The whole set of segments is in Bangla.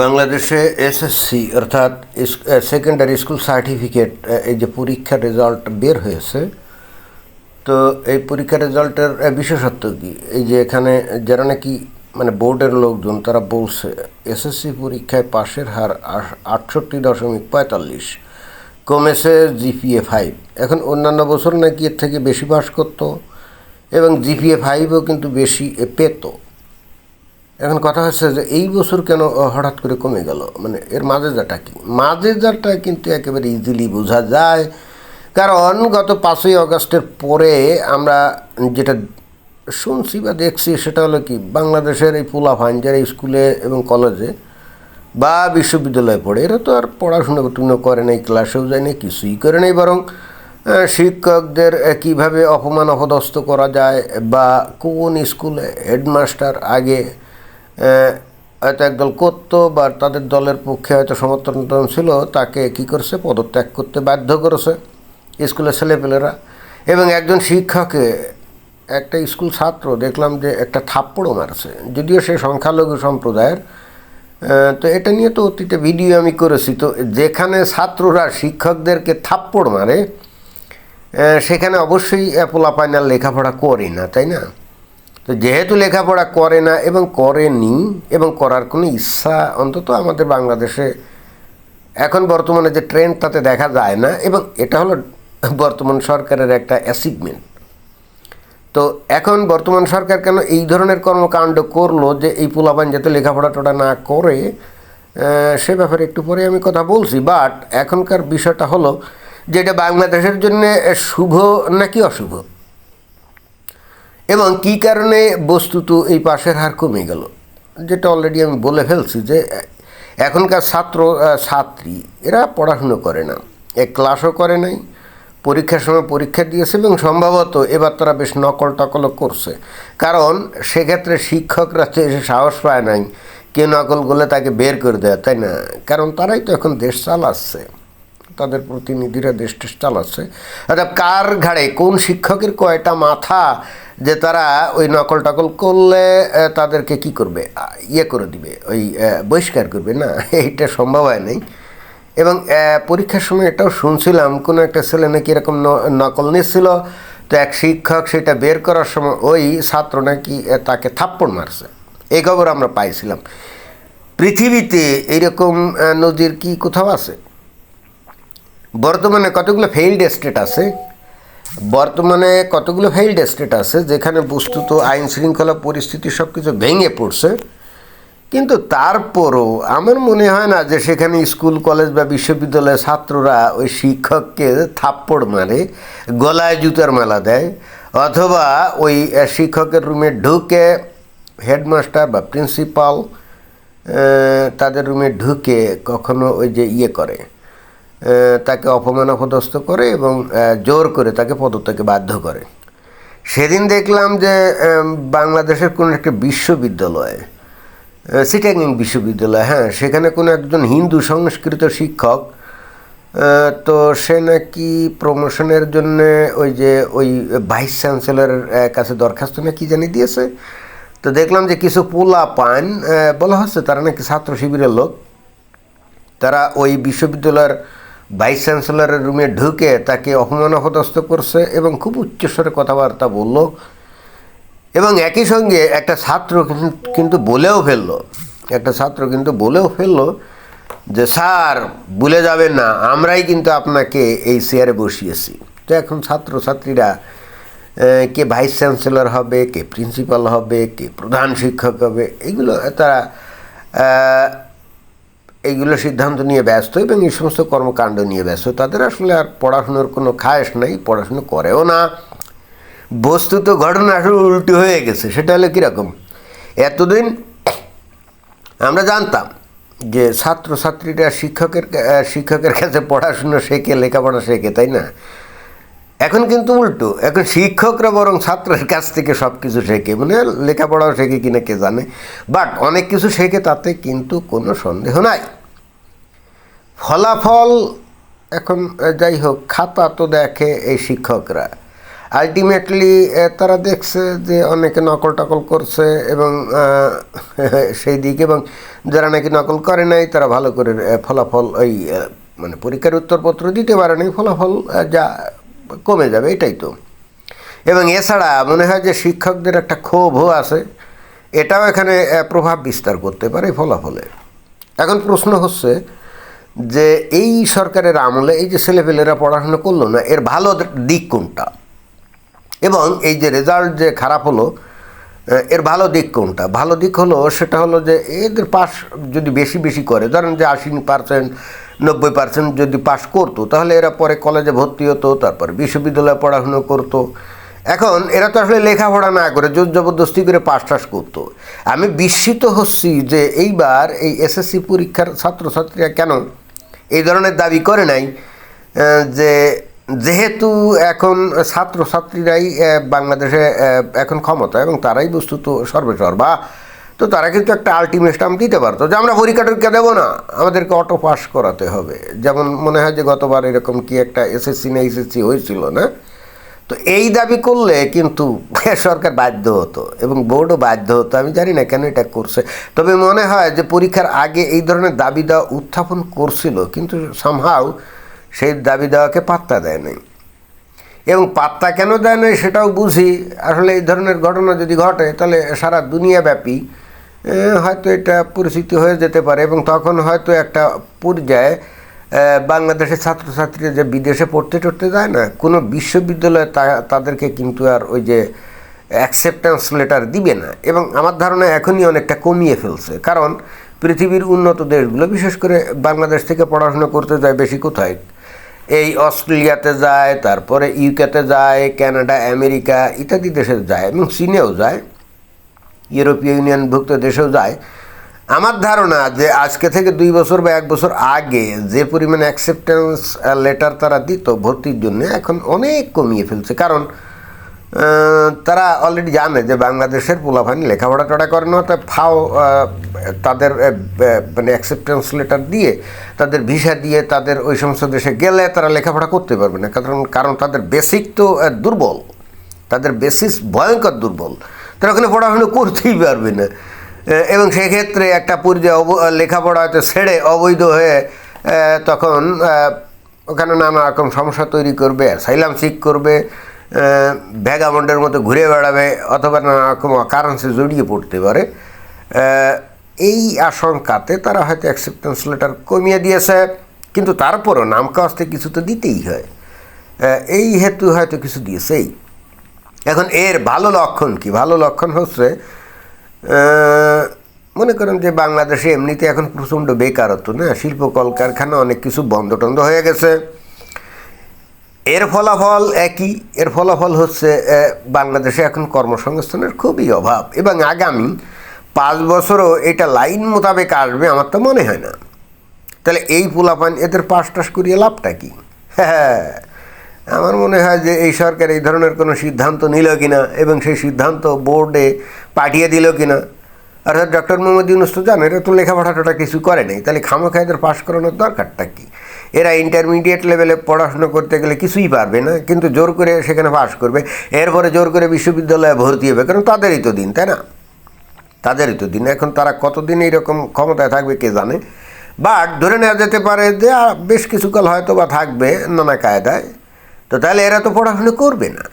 বাংলাদেশে এসএসসি অর্থাৎ সেকেন্ডারি স্কুল সার্টিফিকেট এই যে পরীক্ষার রেজাল্ট বের হয়েছে, তো এই পরীক্ষার রেজাল্টের বিশেষত্ব কি? এই যে এখানে যারা নাকি মানে বোর্ডের লোকজন, তারা বলছে এসএসসি পরীক্ষায় পাশের হার আটষট্টি দশমিক পঁয়তাল্লিশ, কমেছে জিপিএ ফাইভ এখন অন্যান্য বছর নাকি এর থেকে বেশি পাস করতো, এবং জিপিএ ফাইভও কিন্তু বেশি পেতো। এখন কথা হচ্ছে যে এই বছর কেন হঠাৎ করে কমে গেল? মানে এর মাঝেজাটা কি? মাঝেজাটা কিন্তু একেবারে ইজিলি বোঝা যায়। কারণ গত পাঁচই আগস্টের পরে আমরা যেটা শুনছি বা দেখছি সেটা হলো কি, বাংলাদেশের এই পোলাফান যারা স্কুলে এবং কলেজে বা বিশ্ববিদ্যালয়ে পড়ে, এরা তো আর পড়াশোনা টুনো করে নাই, ক্লাসেও যায় না কিছুই করে নাই, বরং শিক্ষকদের কীভাবে অপমান অপদস্থ করা যায় বা কোন স্কুলে হেডমাস্টার আগে হয়তো একদল করতো বা তাদের দলের পক্ষে হয়তো সমর্থন ছিল, তাকে কি করছে? পদত্যাগ করতে বাধ্য করেছে স্কুলের ছেলেপেলেরা। এবং একজন শিক্ষকে, একটা স্কুল ছাত্র, দেখলাম যে একটা থাপ্পড়ও মারছে। যদিও সে সংখ্যালঘু সম্প্রদায়ের তো এটা নিয়ে তো অতীতে ভিডিও আমি করেছি। তো যেখানে ছাত্ররা শিক্ষকদেরকে থাপ্পড় মারে সেখানে অবশ্যই অ্যাপোলা পোলাপাইনার লেখাপড়া করি না, তাই না? তো যেহেতু লেখাপড়া করে না এবং করেনি এবং করার কোনো ইচ্ছা অন্তত আমাদের বাংলাদেশে এখন বর্তমানে যে ট্রেন্ড তাতে দেখা যায় না এবং এটা হলো বর্তমান সরকারের একটা অ্যাচিভমেন্ট তো এখন বর্তমান সরকার কেন এই ধরনের কর্মকাণ্ড করল যে এই পোলাপান যাতে লেখাপড়া টোটা না করে সে ব্যাপারে একটু পরে আমি কথা বলছি। বাট এখনকার বিষয়টা হলো যে এটা বাংলাদেশের জন্য শুভ নাকি অশুভ? এবং কী কারণে বস্তুত এই পাশের হার কমে গেল? যেটা অলরেডি আমি বলে ফেলছি যে, এখনকার ছাত্র ছাত্রী, এরা পড়াশুনো করে না। এ ক্লাসও করে নাই, পরীক্ষার সময় পরীক্ষা দিয়েছে এবং সম্ভবত এবার তারা বেশ নকল টকলও করছে। কারণ সেক্ষেত্রে শিক্ষকরা তো এসে সাহস পায় নাই কে নকল করলে তাকে বের করে দেয়, তাই না? কারণ তারাই তো এখন দেশ চালাচ্ছে। তাদের প্রতিনিধিরা দেশ চালাচ্ছে। অর্থাৎ কার ঘাড়ে কোন শিক্ষকের কয়টা মাথা যে তারা ওই নকল টকল করলে তাদেরকে কি করবে? ইয়ে করে দিবে ওই বহিষ্কার করবে না? এইটা সম্ভব হয় নাই। এবং পরীক্ষার সময় এটাও শুনছিলাম কোনো একটা ছেলে নাকি এরকম নকল নিচ্ছিল তো এক শিক্ষক সেটা বের করার সময় ওই ছাত্র নাকি তাকে থাপ্পড় মারছে। এই খবর আমরা পাইছিলাম। পৃথিবীতে এইরকম আহ, নদীর কি কোথাও আছে? বর্তমানে কতগুলো ফেইল্ড স্টেট আছে? বর্তমানে কতগুলো ফেইল্ড স্টেট আছে, যেখানে বস্তুত আইন শৃঙ্খলা পরিস্থিতি সব কিছু ভেঙে পড়ছে। কিন্তু তারপরও আমার মনে হয় না যে সেখানে স্কুল, কলেজ বা বিশ্ববিদ্যালয়ের ছাত্ররা ওই শিক্ষককে থাপ্পড় মারে, গলায় জুতার মালা দেয়, অথবা ওই শিক্ষকের রুমে ঢুকে হেডমাস্টার বা প্রিন্সিপাল তাদের রুমে ঢুকে কখনো ওই যে ইয়ে করে। তাকে অপমান অপদস্থ করে এবং জোর করে তাকে পদত্যাগে বাধ্য করে। সেদিন দেখলাম যে বাংলাদেশের কোনো একটা বিশ্ববিদ্যালয়ে সিটাগিং বিশ্ববিদ্যালয় হ্যাঁ সেখানে কোনো একজন হিন্দু সংস্কৃত শিক্ষক তো সে নাকি প্রমোশনের জন্য ওই যে, ওই ভাইস চ্যান্সেলরের কাছে দরখাস্ত না কি জানি দিয়েছে। তো দেখলাম যে কিছু পোলা পান বলা হচ্ছে তারা নাকি ছাত্র শিবিরের লোক। তারা ওই বিশ্ববিদ্যালয়ের ভাইস চ্যান্সেলরের রুমে ঢুকে তাকে অপমান অপদস্থ করছে এবং খুব উচ্চস্বরে কথাবার্তা বলল এবং একই সঙ্গে একটা ছাত্র কিন্তু- বলেও ফেলল একটা ছাত্র কিন্তু বলেও ফেলল যে স্যার ভুলে যাবেন না আমরাই কিন্তু আপনাকে এই চেয়ারে বসিয়েছি। তো এখন ছাত্রছাত্রীরা আহ, কে ভাইস চ্যান্সেলর হবে কে প্রিন্সিপাল হবে কে প্রধান শিক্ষক হবে এগুলো তারা এইগুলো সিদ্ধান্ত নিয়ে ব্যস্ত এবং এই সমস্ত কর্মকাণ্ড নিয়ে ব্যস্ত। তাদের আসলে আর পড়াশুনোর কোনো খায়স নাই, পড়াশুনো করেও না। বস্তুত ঘটনা আসলে উল্টো হয়ে গেছে, সেটা হলো কীরকম? এতদিন আমরা জানতাম যে ছাত্রছাত্রীরা শিক্ষকের শিক্ষকের কাছে পড়াশুনো শেখে, লেখাপড়া শেখে, তাই না? এখন কিন্তু উল্টো। এখন শিক্ষকরা বরং ছাত্রের কাছ থেকে সব কিছু শেখে। মানে লেখাপড়াও শেখে কিনা কে জানে। বাট অনেক কিছু শেখে তাতে কিন্তু কোনো সন্দেহ নাই। ফলাফল এখন যাই হোক, খাতা তো দেখে এই শিক্ষকরা। আলটিমেটলি তারা দেখছে যে অনেকে নকল টকল করছে এবং সেই দিকে এবং যারা নাকি নকল করে নাই, তারা ভালো করে ফলাফল ওই মানে পরীক্ষার উত্তরপত্র দিতে পারে নাই। ফলাফল যা কমে যাবে, এটাই তো। এবং এছাড়া মনে হয় যে শিক্ষকদের একটা ক্ষোভও আছে। এটাও এখানে প্রভাব বিস্তার করতে পারে ফলাফলে। এখন প্রশ্ন হচ্ছে যে এই সরকারের আমলে এই যে ছেলেপেলেরা পড়াশোনা করল না, এর ভালো দিক কোনটা? এবং এই যে রেজাল্ট যে খারাপ হলো এর ভালো দিক কোনটা? ভালো দিক হলো, সেটা হলো যে এদের পাস যদি বেশি বেশি করে, ধরেন যে আশি পার্সেন্ট নব্বই পার্সেন্ট যদি পাস করতো, তাহলে এরা পরে কলেজে ভর্তি হতো, তারপর বিশ্ববিদ্যালয়ে পড়াশুনো করতো। এখন এরা তো আসলে লেখাপড়া না করে জোর জবরদস্তি করে পাশ টাস করতো। আমি বিস্মিত হচ্ছি যে এইবার এই এসএসসি পরীক্ষার ছাত্রছাত্রীরা কেন এই ধরনের দাবি করে নাই যে যেহেতু এখন ছাত্রছাত্রীরাই বাংলাদেশে এখন ক্ষমতা এবং তারাই বস্তুত সর্বেসর্বা। তো তারা কিন্তু একটা আলটিমেটাম দিতে পারতো যে আমরা পরীক্ষা টরীক্ষা দেবো না। আমাদেরকে অটো পাস করাতে হবে। যেমন মনে হয় যে গতবার এরকম কি একটা এসএসসি না এসএসসি হয়েছিল না? তো এই দাবি করলে কিন্তু সরকার বাধ্য হতো এবং বোর্ডও বাধ্য হতো। আমি জানি না কেন এটা করছে। তবে মনে হয় যে পরীক্ষার আগে এই ধরনের দাবি দেওয়া উত্থাপন করছিল, কিন্তু সামহাও সেই দাবি দেওয়াকে পাত্তা দেয় নাই। এবং পাত্তা কেন দেয় নাই সেটাও বুঝি। আসলে এই ধরনের ঘটনা যদি ঘটে, তাহলে সারা দুনিয়াব্যাপী হয়তো এটা পরিস্থিতি হয়ে যেতে পারে এবং তখন হয়তো একটা পর্যায়ে বাংলাদেশের ছাত্রছাত্রীরা যে বিদেশে পড়তে টড়তে যায় না, কোনো বিশ্ববিদ্যালয়ে তাদেরকে কিন্তু আর ওই যে অ্যাকসেপ্টেন্স লেটার দিবে না। এবং আমার ধারণা এখনই অনেকটা কমিয়ে ফেলছে। কারণ পৃথিবীর উন্নত দেশগুলো, বিশেষ করে বাংলাদেশ থেকে পড়াশোনা করতে যায় বেশি কোথায়? এই অস্ট্রেলিয়াতে যায়, তারপরে ইউকেতে যায়, কানাডা, আমেরিকা ইত্যাদি দেশে যায় এবং চীনেও যায়। ইউরোপীয় ইউনিয়নভুক্ত দেশেও যায়। আমার ধারণা যে আজকে থেকে দুই বছর বা এক বছর আগে যে পরিমাণ অ্যাকসেপ্টেন্স লেটার তারা দিত ভর্তির জন্য, এখন অনেক কমিয়ে ফেলছে। কারণ তারা অলরেডি জানে যে বাংলাদেশের পোলাফানি লেখাপড়া টড়া করে না, তো ফাও তাদের মানে অ্যাকসেপ্টেন্স লেটার দিয়ে তাদের ভিসা দিয়ে তাদের ওই সমস্ত দেশে গেলে তারা লেখাপড়া করতে পারবে না। কারণ কারণ তাদের বেসিক তো দুর্বল। তাদের বেসিস ভয়ঙ্কর দুর্বল। তারা ওখানে পড়াশুনো করতেই পারবে না? এবং সেক্ষেত্রে একটা পর্যায়ে লেখাপড়া হয়তো ছেড়ে অবৈধ হয়ে তখন ওখানে নানা রকম সমস্যা তৈরি করবে সাইলাম সিক করবে ভ্যাগামন্ডের মতো ঘুরে বেড়াবে, অথবা নানা রকম কারেন্সি জড়িয়ে পড়তে পারে। এই আশঙ্কাতে তারা হয়তো অ্যাকসেপ্টেন্স লেটার কমিয়ে দিয়েছে, কিন্তু তারপরও নাম কাস্তে কিছু তো দিতেই হয়। এই হেতু হয়তো কিছু দিয়েছেই। এখন এর ভালো লক্ষণ কি? ভালো লক্ষণ হচ্ছে মনে করেন যে বাংলাদেশে এমনিতে এখন প্রচণ্ড বেকারত্ব, না? শিল্প, কলকারখানা, অনেক কিছু বন্ধ টন্ধ হয়ে গেছে। এর ফলাফল একই। এর ফলাফল হচ্ছে বাংলাদেশে এখন কর্মসংস্থানের খুবই অভাব। এবং আগামী পাঁচ বছরও এটা লাইন মোতাবেক আসবে আমার তো মনে হয় না। তাহলে এই পোলাপান এদের পাশ টাস করিয়ে লাভটা কি? হ্যাঁ। আমার মনে হয় যে এই সরকার এই ধরনের কোনো সিদ্ধান্ত নিল কিনা এবং সেই সিদ্ধান্ত বোর্ডে পাঠিয়ে দিল কিনা। অর্থাৎ ডক্টর মোহাম্মদ ইউনুস তো জানেন, এরা তো লেখাপড়া টোটা কিছু করে নাই। তাহলে খামোখা এদের পাশ করানোর দরকারটা কি? এরা ইন্টারমিডিয়েট লেভেলে পড়াশোনা করতে গেলে কিছুই পারবে না, কিন্তু জোর করে সেখানে পাশ করবে। এরপরে জোর করে বিশ্ববিদ্যালয়ে ভর্তি হবে, কারণ তাদেরই তো দিন, তাই না? তাদেরই তো দিন। এখন তারা কতদিন এইরকম ক্ষমতায় থাকবে কে জানে? বাট ধরে নেওয়া যেতে পারে যে বেশ কিছুকাল হয়তো বা থাকবে নানা কায়দায়। তো তাহলে এরা তো পড়াশুনো করবে না।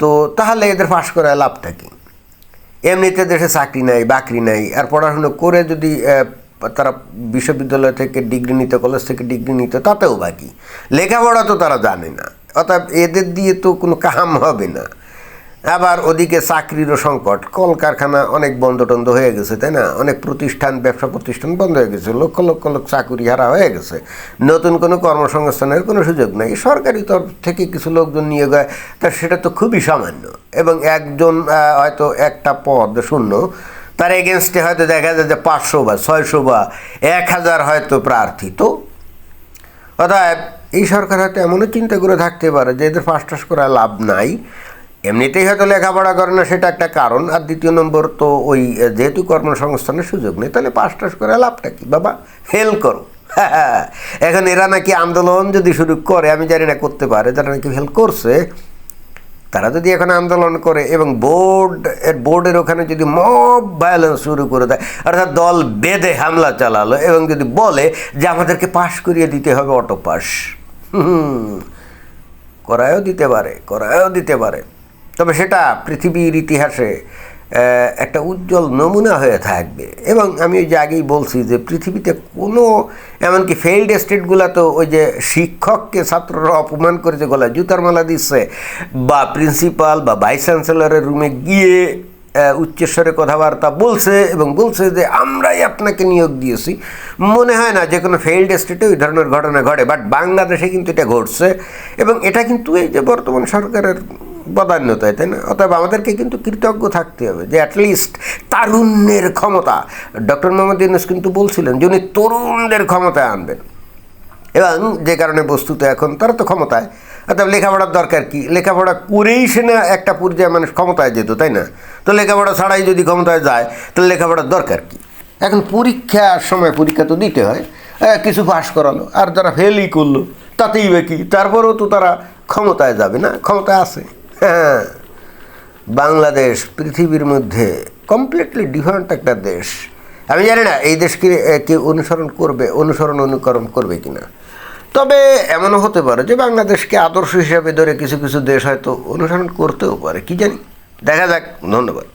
তো তাহলে এদের পাশ করা লাভটা কি? এমনিতে দেশে চাকরি নাই, বাকরি নাই, আর পড়াশুনো করে যদি তারা বিশ্ববিদ্যালয় থেকে ডিগ্রি নিতে, কলেজ থেকে ডিগ্রি নিতে, তাতেও বাকি। লেখাপড়া তো তারা জানে না অর্থাৎ এদের দিয়ে তো কোনো কাম হবে না। আবার ওদিকে চাকরিরও সংকট। কলকারখানা অনেক বন্ধ টন্ধ হয়ে গেছে, তাই না? অনেক প্রতিষ্ঠান, ব্যবসা প্রতিষ্ঠান বন্ধ হয়ে গেছে, লক্ষ লক্ষ লোক চাকুরি হারা হয়ে গেছে। নতুন কোনো কর্মসংস্থানের কোনো সুযোগ নেই। সরকারি তরফ থেকে কিছু লোকজন নিয়ে যায় তা সেটা তো খুবই সামান্য। এবং একজন হয়তো একটা পদ শূন্য, তার এগেনস্টে হয়তো দেখা যায় যে পাঁচশো বা ছয়শো বা এক হাজার হয়তো প্রার্থী। তো অতএব এই সরকার হয়তো এমনও চিন্তা করে থাকতে পারে যে এদের ফার্স্ট করা লাভ নাই। এমনিতেই হয়তো লেখাপড়া করে না, সেটা একটা কারণ। আর দ্বিতীয় নম্বর তো ওই যেহেতু কর্মসংস্থানের সুযোগ নেই, তাহলে পাস টাস করে লাভটা কি? বাবা ফেল করো। এখন এরা নাকি আন্দোলন যদি শুরু করে, আমি জানি না করতে পারে, যারা নাকি ফেল করছে, তারা যদি এখন আন্দোলন করে এবং বোর্ড, এর বোর্ডের ওখানে যদি মব ভায়োলেন্স শুরু করে দেয়, অর্থাৎ দল বেঁধে হামলা চালালো এবং যদি বলে যে আমাদেরকে পাশ করিয়ে দিতে হবে অটো পাস করায়ও দিতে পারে, করায়ও দিতে পারে। তবে সেটা পৃথিবীর ইতিহাসে একটা উজ্জ্বল নমুনা হয়ে থাকবে। এবং আমি ওই যে আগেই বলছি যে পৃথিবীতে কোনো, এমনকি ফেইল্ড স্টেটগুলো তো ওই যে শিক্ষককে, ছাত্ররা অপমান করে যে গলায় জুতার মালা দিচ্ছে, বা প্রিন্সিপাল বা ভাইস চ্যান্সেলরের রুমে গিয়ে উচ্চস্বরে কথাবার্তা বলছে এবং বলছে যে আমরাই আপনাকে নিয়োগ দিয়েছি। মনে হয় না যে কোনো ফেইল্ড স্টেটে ওই ধরনের ঘটনা ঘটে বাট বাংলাদেশে কিন্তু এটা ঘটছে। এবং এটা কিন্তু এই যে বর্তমান সরকারের বদান্যতায় তাই না? অতএব আমাদেরকে কিন্তু কৃতজ্ঞ থাকতে হবে যে অ্যাটলিস্ট তারুণ্যের ক্ষমতা, ডক্টর মোহাম্মদ ইউনুস কিন্তু বলছিলেন যে উনি তরুণদের ক্ষমতায় আনবেন। এবং যে কারণে বস্তুত এখন তারা তো ক্ষমতায়। অর্থাৎ লেখাপড়ার দরকার কি? লেখাপড়া করেই সে না একটা পর্যায়ে মানুষ ক্ষমতায় যেত, তাই না? তো লেখাপড়া ছাড়াই যদি ক্ষমতায় যায়, তাহলে লেখাপড়ার দরকার কি? এখন পরীক্ষার সময় পরীক্ষা তো দিতে হয় কিছু পাস করালো, আর যারা ফেলই করল, তাতেই বা কি? তারপরেও তো তারা ক্ষমতায় যাবে না, ক্ষমতায় আছে। হ্যাঁ বাংলাদেশ, পৃথিবীর মধ্যে কমপ্লিটলি ডিফারেন্ট একটা দেশ। আমি জানি না, এই দেশকে কেউ অনুসরণ করবে, অনুসরণ, অনুকরণ করবে কি না তবে এমনও হতে পারে যে বাংলাদেশকে আদর্শ হিসাবে ধরে কিছু কিছু দেশ হয়তো অনুসরণ করতেও পারে, কি জানি। দেখা যাক, ধন্যবাদ।